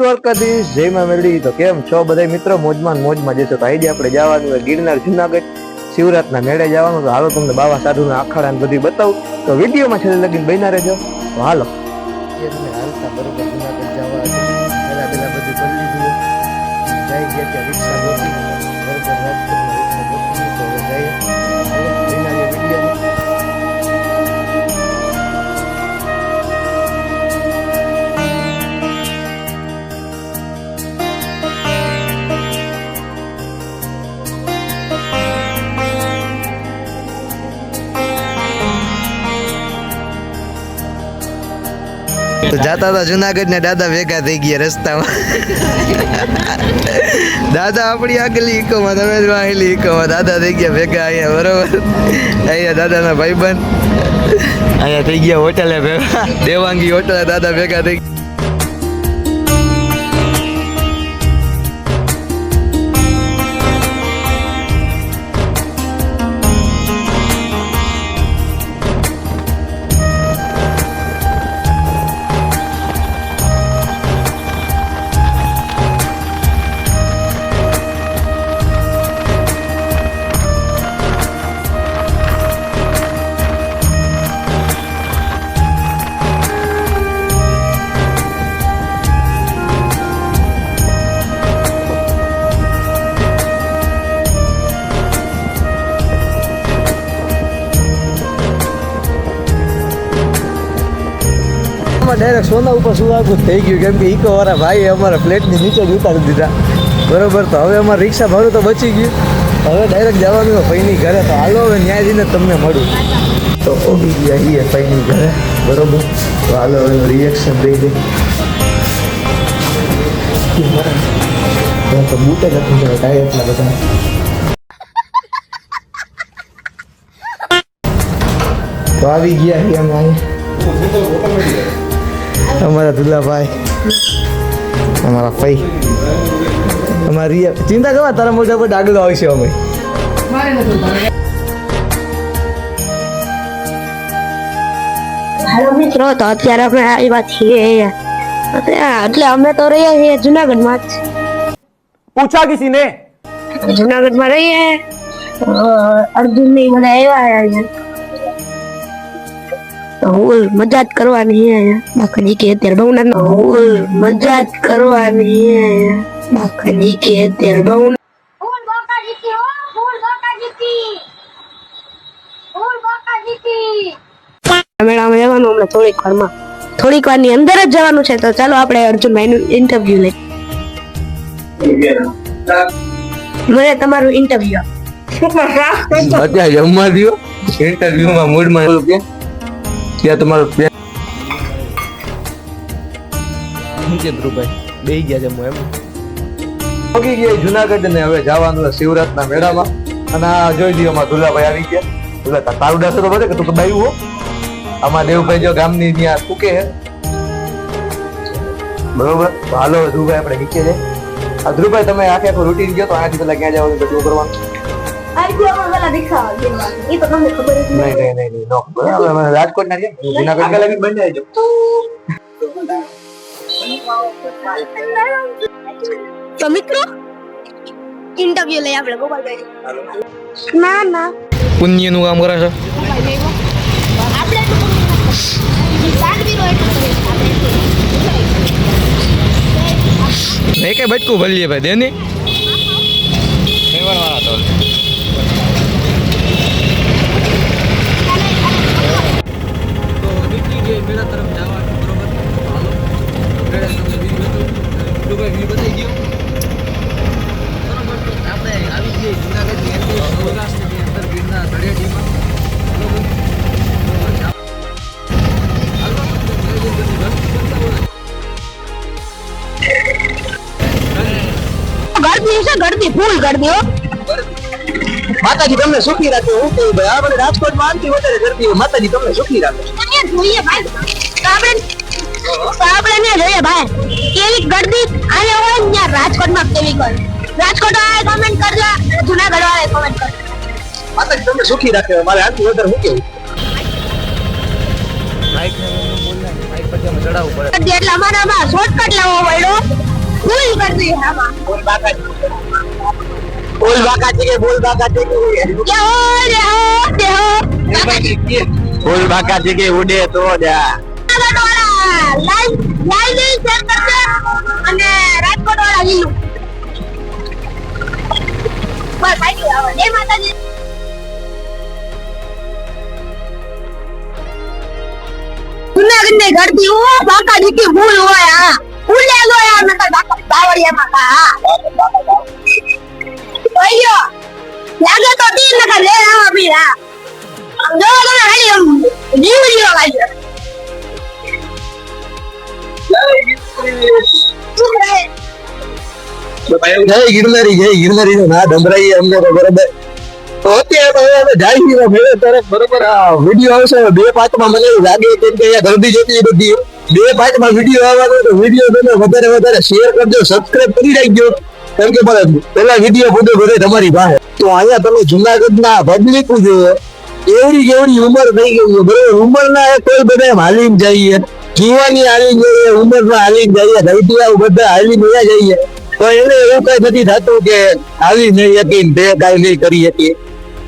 દ્વારકાધીશ, જય મા મેળવી તો કેમ છો બધા મિત્રો? મોજમાં મોજમાં જશો તો આજે આપણે જવાનું હોય ગિરનાર જુનાગઢ. શિવરાતના મેળે જવાનું તો હાલો તમને બાવા સાધુના આખાડા ને બધું બતાવું. તો વિડીયોમાં છેલ્લે લગીને બન્યા રહેજો. તો હાલો. હાલતા પેલા પેલા બધું તો જાતા હતા જુનાગઢ ને દાદા ભેગા થઈ ગયા રસ્તામાં. દાદા આપણી આગલી ઈકોમાં તમે જ વાહેલી ઈકોમાં દાદા થઈ ગયા ભેગા અહીંયા, બરોબર? અહીંયા દાદાના ભાઈબંધ. અહીંયા થઈ ગયા હોટલે ભેગા. દેવાંગી હોટલે દાદા ભેગા થઈ ડાયરેક્ટ સોના ઉપર સુવાગું થઈ ગયું? કેમ કે ઇકો વાળા ભાઈ અમારા ફ્લેટની નીચે જ ઉતારી દીધા. બરોબર? તો હવે અમારે રિક્ષા ભાડું તો બચી ગયું. હવે ડાયરેક્ટ જવાનું ભાઈની ઘરે. તો હાલો હવે ન્યાય જઈને તમને મળું. તો ઓગી ગયા એ ફઈની ઘરે. બરોબર? તો હાલો હવે રિએક્શન દઈ દે. તો બૂટે નથી જવા, ટાયર એટલા બધા. તો આવી ગયા છીએ અમે અહીં. અમારા દુલ્લાભાઈ અમારા ફઈ. અમારી ચિંતા કરવા તારા મોઢા પર ડાગલો આવશે અમે. હેલો મિત્રો તો અત્યારે અમે આવ્યા છીએ એટલે અમે તો રહીએ છીએ જુનાગઢમાં જ. પૂછા જુનાગઢમાં રહીએ. અર્જુન ને બધા આવ્યા હુલ મજા જ કરવાની હે અહીંયા. બાકી કે અત્યારે બહુ હોલ મજા જ કરવાની હે અહીંયા. બાકી કે અત્યારે બહુ ફૂલ બોકા જીતી હો ફૂલ બોકા જીતી ફૂલ બોકા જીતી મેળામાં જવાનું હમણાં થોડીક વારમાં. થોડીક વારની અંદર જ જવાનું છે તો ચાલો આપણે અર્જુનભાઈનું ઇન્ટરવ્યુ લઈ મને તમારું ઇન્ટરવ્યુ અત્યારે જમવા દો ઇન્ટરવ્યુમાં મૂડમાં ત્યાં તમારો ધ્રુવભાઈ? બે ગયા જમવા એમ? પગી ગયા જુનાગઢ ને હવે જવાનું શિવરાત ના મેળામાં. અને આ જોઈ લીધો અમારા ધુલાભાઈ આવી ગયા. એટલે તારું ડાસો તો બધે કે તું તો બાયું હો. આમાં દેવભાઈ જો ગામની ત્યાં કુકે હે બરોબર? હાલો ધ્રુવભાઈ આપણે નીચે જાય આ ધ્રુવભાઈ તમે આખે આખું રૂટીન ગયો તો આનાથી પેલા ક્યાં જવાનું બધું કરવાનું? એ તો તમને ખબર જ નહીં નહીં નહીં નહીં નો બરાબર અમે રાજકોટ ના રહ્યા જુનાગઢ આગળ આવી બંને આવજો. તો મિત્રો ઇન્ટરવ્યુ લઈ આપણે ગોપાલભાઈ ના ના પુણ્યનું કામ કરે છે આપણે સાંડવીરો નહીં કઈ બટકું ભરીએ ભાઈ દેની ગળદી છે ગળદી ફૂલ ગળદી હો. માતાજી તમને સુખી રાખે હું કહું ભાઈ આપણે રાજકોટમાં આનથી વધારે ગરદી હોય માતાજી તમને સુખી રાખે. જોઈએ ભાઈ. આપણે ને જોઈએ ભાઈ કેવી ગરદી આને હોય ને રાજકોટમાં કેવી ગળ રાજકોટ વાળાએ કમેન્ટ કરજો જુનાગઢ વાળાએ કમેન્ટ કરજો. માતાજી તમને સુખી રાખે મારે આનથી વધારે હું કેવું ગળદી એટલે અમારામાં શોર્ટકટ લાવવો પડ્યો ફૂલ ગળદી આમાં. બોલ બોલ બાકા છે કે બોલ બાકા છે કે બોલ બાકા છે ઉડે. તો જા લાઈવ લાઈવ શેર કરશે અને રાજકોટ વાળા લીલું. બસ આઈ જય માતાજી. જુનાગઢ ને ઘરથી ઓ બાકા દીકી ભૂલ હોય હા. ભૂલે આ નકર બાકા બાવળિયામાં હા. ઓયો લાગે તો નો ડમરાઈ અમને બરોબર. અત્યારે હવે જાય બરોબર આ વીડિયો આવશે. બે પાંચમાં મને લાગે કે અહીંયા ગરદી બધી, બે પાંચમાં વીડિયો આવવાનો તો વીડિયો તમે વધારે વધારે શેર કરજો સબસ્ક્રાઇબ કરી રાખજો. કેમ કે પેલા વીડિયો ફોટો બધે તમારી પાસે. તો અહીંયા તમે જુનાગઢના પબ્લિક જોયો એવડી કેવડી ઉંમર થઈ ગઈ બરોબર ઉંમર ના કોઈ બધા હાલીમ જઈએ. જુવાની હાલીને જઈએ ઉંમર ના હાલીને જઈએ ધૈટિયાઓ બધા હાલીને મળ્યા જઈએ. તો એને એવું કઈ નથી થતું કે આવી નહીં હતી તે કઈ નહીં કરી હતી.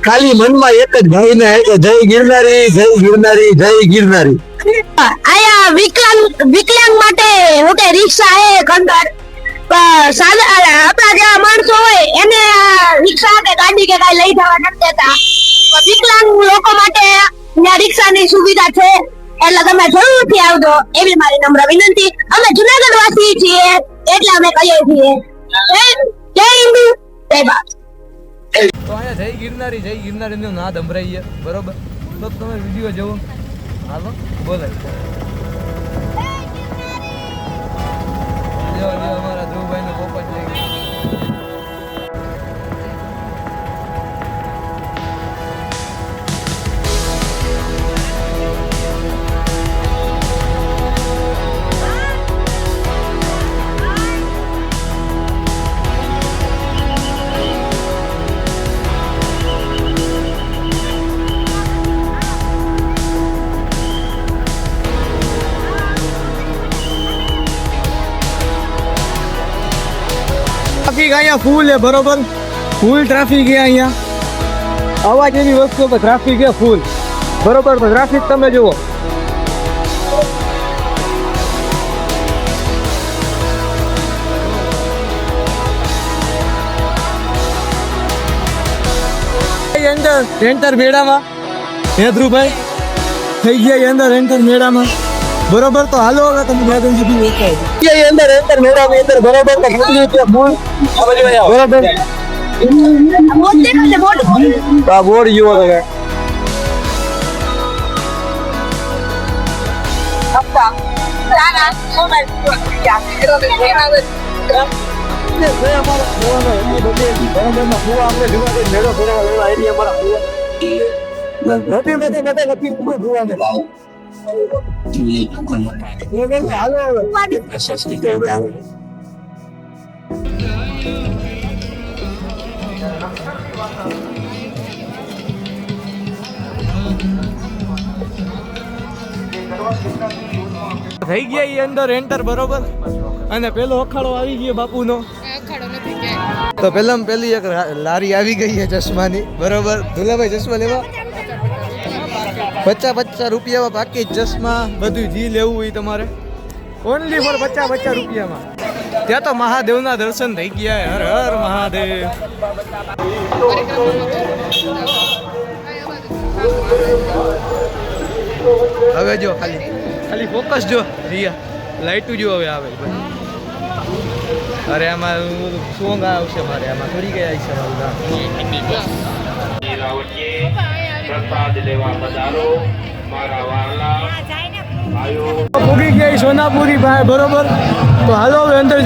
ખાલી મનમાં એક જ ભાઈ ને જય ગિરનારી જય ગિરનારી જય ગિરનારી. આયા વિકલાંગ વિકલાંગ માટે હું રિક્ષા હે સાદા આપણા જેવા માણસો હોય, એને રિક્ષા કે ગાડી કે કઈ લઈ જવા નથી દેતા. વિકલાંગ લોકો માટે ત્યાં રિક્ષાની સુવિધા છે. એટલે તમે જરૂરથી આવજો. એવી મારી નમ્ર વિનંતી. અમે જુનાગઢ વાસી છીએ, એટલે અમે કહીએ છીએ. જય- હિન્દુ, જય ભારત. તો અહીંયા જય ગિરનારી જય ગિરનારી નું સંભળાઈએ. બરોબર? તો તમે વીડિયો જોવો. હાલો, બોલાય. અહીંયા ફૂલ છે, બરોબર? ફૂલ ટ્રાફિક છે અહીંયા. અવાજ એવી વસ્તુ કે ટ્રાફિક છે ફૂલ બરોબર તો ટ્રાફિક તમે જુઓ. અંદર એન્ટર મેળામાં. હે ધ્રુવભાઈ થઈ ગયા અંદર એન્ટર મેળામાં. બરોબર તો હાલો હવે તમે મેદાન સુધી વેચાય એ અંદર અંદર મેળાની અંદર બરોબર તો કેટલી છે ફૂલ બરોબર આ બોર્ડ જુઓ તમે એરિયા મારા નથી નથી નથી નથી થઈ ગયા એ અંદર એન્ટર બરોબર? અને પેલો અખાડો આવી ગયો બાપુનો. તો પેલા પેલી એક લારી આવી ગઈ છે ચશ્માની બરોબર? દુલાભાઈ ચશ્મા લેવા? પચાસ પચાસ રૂપિયામાં બાકી ચશ્મા. બધું જી લેવું હોય તમારે. ઓનલી ફોર પચાસ પચાસ રૂપિયામાં. ત્યાં તો મહાદેવના દર્શન થઈ ગયા હર હર મહાદેવ. હવે જો ખાલી ખાલી ફોકસ જો. રિયા લાઈટું જો હવે આવે અરે આમાં સોંગ આવશે મારે આમાં થોડી ગયા છે મારું પ્રસાદ લેવા પધારો. મારા વાલા. ભાઈઓ. ભોગી ગયા સોનાપુરી ભાઈ બરોબર? તો હાલો હવે અંદર